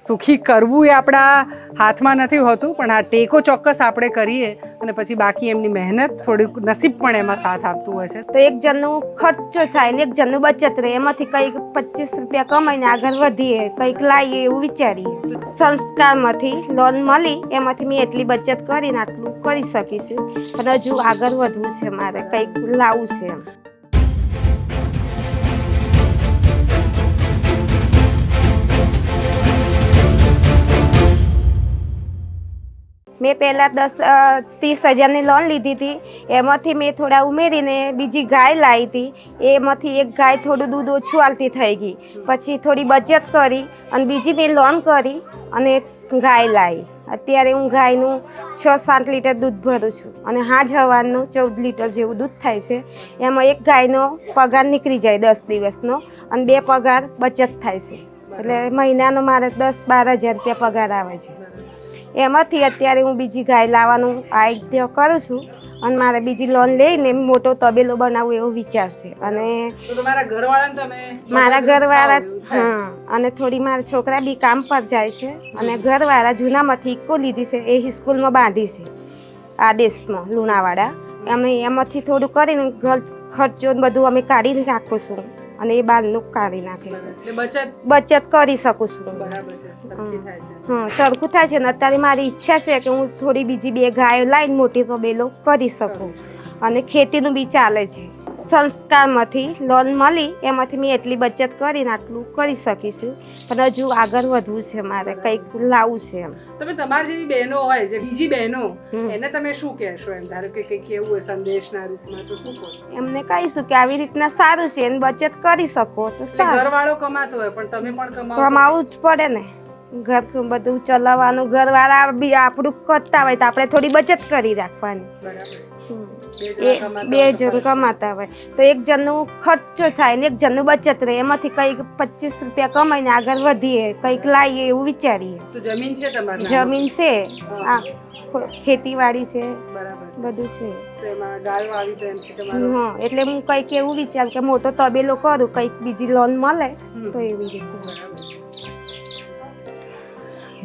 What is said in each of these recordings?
સુખી કરવું એ આપણા હાથમાં નથી હોતું, પણ આ ટેકો ચોક્કસ આપણે કરીએ અને પછી બાકી એમની મહેનત થોડીક નસીબ પણ એમાં સાથ આપતું હોય છે. તો એક જણનું ખર્ચો થાય ને એક જણનું બચત રહે, એમાંથી કંઈક પચીસ રૂપિયા કમાઈને આગળ વધીએ, કંઈક લાવીએ એવું વિચારીએ. સંસ્થામાંથી લોન મળી, એમાંથી મેં એટલી બચત કરીને આટલું કરી શકીશું. પણ હજુ આગળ વધવું છે મારે, કંઈક લાવવું છે મેં પહેલાં દસ ત્રીસ હજારની લોન લીધી હતી. એમાંથી મેં થોડા ઉમેરીને બીજી ગાય લાવી હતી. એમાંથી એક ગાય થોડું દૂધ ઓછું આલતી થઈ ગઈ. પછી થોડી બચત કરી અને બીજી મેં લોન કરી અને ગાય લાવી અત્યારે હું ગાયનું છ સાત લીટર દૂધ ભરું છું અને હાજ હવારનું ચૌદ લીટર જેવું દૂધ થાય છે. એમાં એક ગાયનો પગાર નીકળી જાય દસ દિવસનો અને બે પગાર બચત થાય છે. એટલે મહિનાનો મારે દસ બાર હજાર રૂપિયા પગાર આવે છે. એમાંથી અત્યારે હું બીજી ગાય લાવવાનું આઈડિયા કરું છું અને મારે બીજી લોન લઈને મોટો તબેલો બનાવવો એવો વિચાર છે. અને મારા ઘરવાળા હા અને થોડી મારા છોકરા બી કામ પર જાય છે અને ઘરવાળા જૂનામાંથી ઇકો લીધી છે એ સ્કૂલમાં બાંધી છે આદેશમાં લુણાવાડા. અમે એમાંથી થોડું કરીને ઘર ખર્ચો બધું અમે કાઢી રાખું છું. અને એ બહારનું કાઢી નાખીશું છે. બચત? બચત કરી શકું છે. હા સરખું થાય છે ને અત્યારે મારી ઈચ્છા છે કે હું થોડી બીજી બે ગાયો લાવીને મોટી તબેલો કરી શકું. અને ખેતીનું બી ચાલે છે. સંસ્કારમાંથી લોન મળી એમાંથી મેં એટલી બચત કરીને આટલું કરી શકીશું. પણ હજુ આગળ વધવું છે મારે કંઈક લાવવું છે એમ. તમે તમારી જેવી બહેનો હોય જે બીજી બહેનો એને તમે શું કહેશો એમ? ધારો કે કંઈક કેવું હોય સંદેશના રૂપમાં તો શું કહો? એમને કહીશું કે આવી રીતના સારું છે એને બચત કરી શકો તો સારું. ઘરવાળો કમાતો હોય પણ તમે પણ કમાવો કમાવું જ પડે ને. ઘર બધું ચલાવવાનું ઘરવાળા બી આપણું કરતા હોય તો આપણે થોડી બચત કરી રાખવાની. બરાબર. બે જણ કમાતા હોય. તો એક જણનું ખર્ચો થાય ને એક જણનું બચત રહે. એમાંથી કંઈક પચીસ રૂપિયા કમાઈને આગળ વધીએ કંઈક લાવીએ એવું વિચારીએ. તો જમીન છે તમારી જમીન છે. આ ખેતીવાડી છે. બરાબર બધું છે. હા એટલે હું કંઈક એવું વિચાર કે મોટો તબેલો કરું કંઈક બીજી લોન મળે તો એવી રીતે.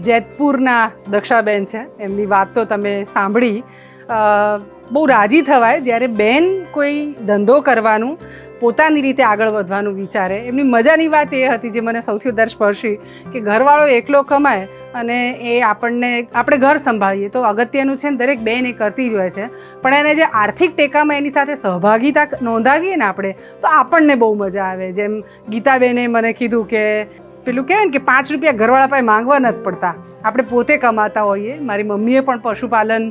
જેતપુરના દક્ષાબેન છે. એમની વાત તો તમે સાંભળી. બહુ રાજી થવાય જ્યારે બેન કોઈ ધંધો કરવાનું, પોતાની રીતે આગળ વધવાનું વિચારે. એમની મજાની વાત એ હતી જે મને સૌથી વધારે સ્પર્શી કે ઘરવાળો એકલો કમાય અને એ આપણને, આપણે ઘર સંભાળીએ. તો અગત્યનું છે ને દરેક બેન એ કરતી જ હોય છે. પણ એને જે આર્થિક ટેકામાં એની સાથે સહભાગીતા નોંધાવીએ ને આપણે, તો આપણને બહુ મજા આવે. જેમ ગીતાબેને મને કીધું કે પેલું કહેવાય ને કે પાંચ રૂપિયા ઘરવાળા પાસે માંગવા નથી પડતા. આપણે પોતે કમાતા હોઈએ. મારી મમ્મીએ પણ પશુપાલન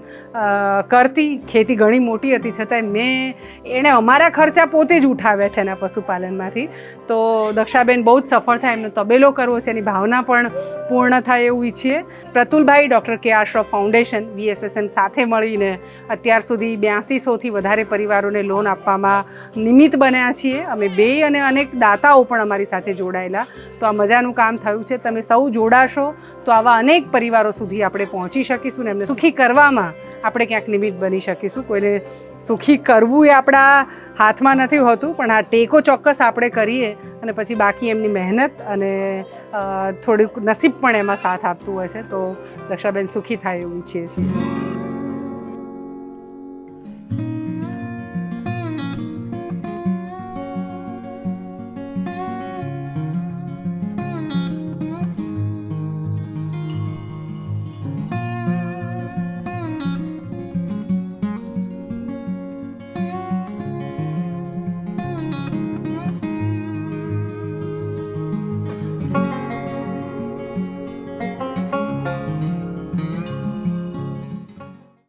કરતી. ખેતી ઘણી મોટી હતી. છતાંય મેં એણે અમારા ખર્ચા પોતે જ ઉઠાવ્યા છે એના પશુપાલનમાંથી. તો દક્ષાબેન બહુ જ સફળ થાય. એમનો તબેલો કરવો છે. એની ભાવના પણ પૂર્ણ થાય એવું ઈચ્છીએ. પ્રતુલભાઈ, doctor K R Shroff foundation BSSN સાથે મળીને અત્યાર સુધી બ્યાસીસોથી વધારે પરિવારોને લોન આપવામાં નિમિત્ત બન્યા છીએ. અમે બે અને અનેક દાતાઓ પણ અમારી સાથે જોડાયેલા. તો આ મજાનું કામ થયું છે તમે સૌ જોડાશો તો આવા અનેક પરિવારો સુધી આપણે પહોંચી શકીશું ને એમને સુખી. કરવામાં આપણે ક્યાંક નિમિત્ત બની શકીશું. કોઈને સુખી કરવું એ આપણા હાથમાં નથી હોતું પણ આ ટેકો ચોક્કસ આપણે કરીએ અને પછી બાકી એમની મહેનત અને થોડુંક નસીબ પણ એમાં સાથ આપતું હોય છે. તો દક્ષાબેન સુખી થાય એવું ઈચ્છીએ છીએ.